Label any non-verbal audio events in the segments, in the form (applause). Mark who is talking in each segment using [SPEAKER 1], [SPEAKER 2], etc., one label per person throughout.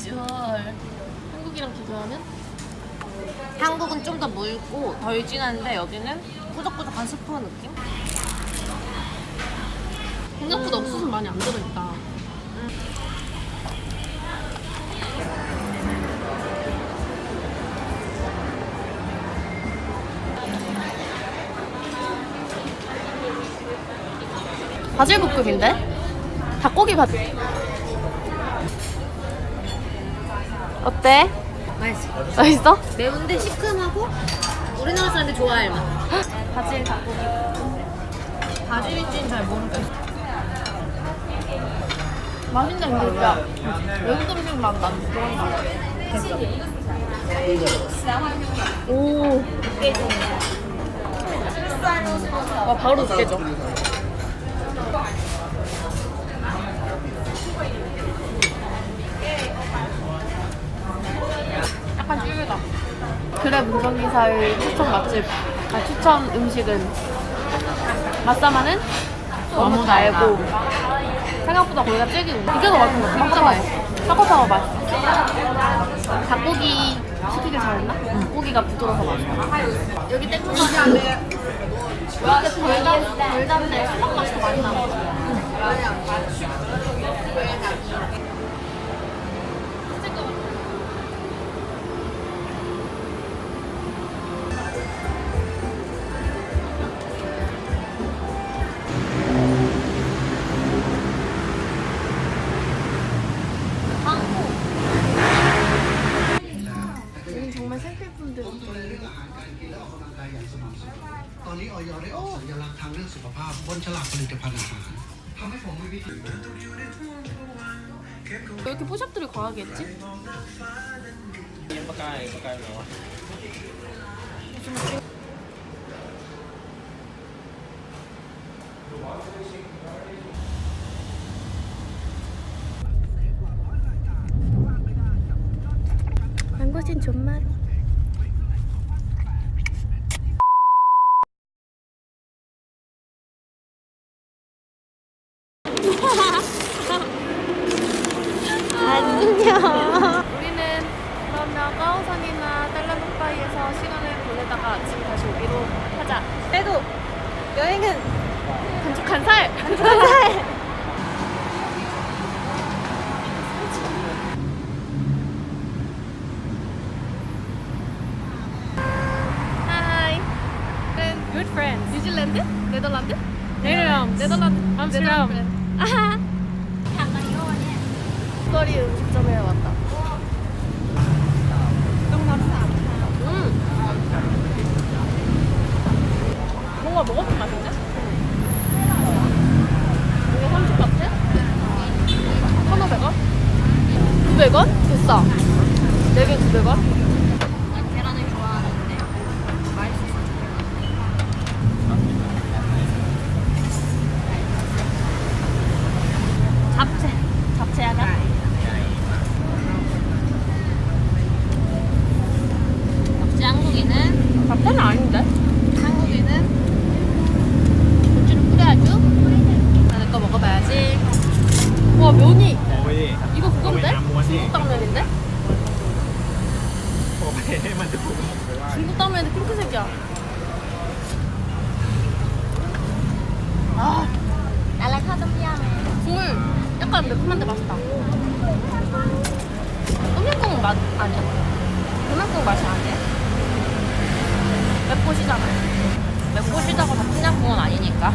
[SPEAKER 1] 비주얼. 한국이랑 비교하면?
[SPEAKER 2] 한국은 좀 더 묽고 덜 진한데 여기는 꾸덕꾸덕한 스프 느낌?
[SPEAKER 1] 생각보다 옥수수 많이 안 들어있다. 바질 볶음인데? 닭고기 바 어때?
[SPEAKER 2] 맛있어.
[SPEAKER 1] 맛있어?
[SPEAKER 2] 매운데 시큼하고 우리나라 사람들이 좋아할 맛. (gasps)
[SPEAKER 1] 바질 닭고기.
[SPEAKER 2] 바질인지는 잘 모르겠어.
[SPEAKER 1] 맛있네 진짜. 외국 음식 맛 나는 그런 맛. 됐어. 오. 와 바로 깨져. 약간 쫄다. 문정기사의 추천 맛집, 아, 추천 음식은 맛사마는 너무 달고 생각보다 거기가 질기고 이게 더 맛있는 것 같아. 진짜 맛있어. 샤코파워 맛있어. 닭고기 시키길 잘했나? 고기가 부드러워서 맛있어. 여기 땡콩 맛이 안 돼. 근데 덜단, 덜단데 수박 맛이 더 많이 나고. 여
[SPEAKER 3] 그때 발랐어요.
[SPEAKER 1] 왜 이렇게 포샵들을 과하게 했지? 한 곳엔 존맛 (laughs) 우리는 그러면 까오산이나 달라노파이에서 시간을 보내다가 집에 다시 오기로 하자.
[SPEAKER 2] 그래도 여행은
[SPEAKER 1] 반죽한 살. 반죽한 살. (laughs) 하이. Good friends. 뉴질랜드? 네덜란드? 네덜란드. 네덜란드. 암스테르담. 아하. 거리 음식점에 왔다. 음. 뭔가 먹어본 맛인데? 이게 30 같아? 1,500원? 900원? 비싸. 4개 900원? 매콤한데 맛있다. 똠양꿍 맛 아니야? 똠양꿍 맛이 아니야? 맵고 시잖아요.
[SPEAKER 2] 맵고 시다고 다 푸냥꿍은 아니니까.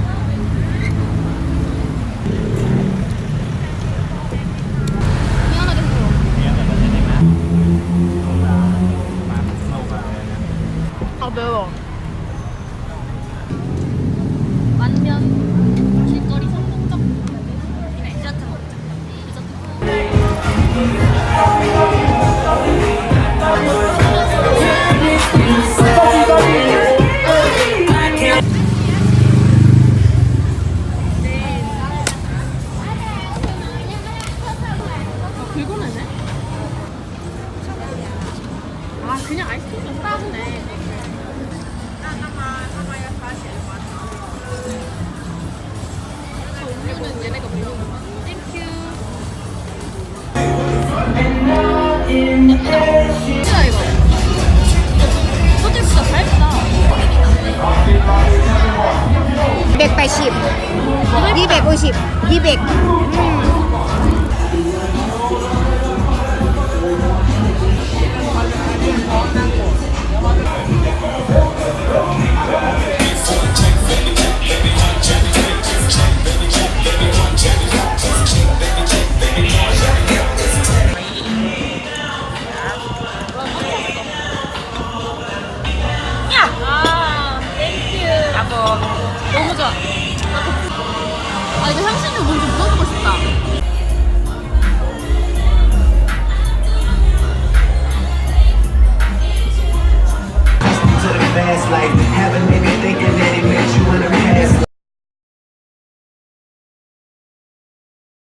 [SPEAKER 1] 280 250 200 음. 너무 좋아. 아 이거 향신료 뭔지 물어보고 싶다.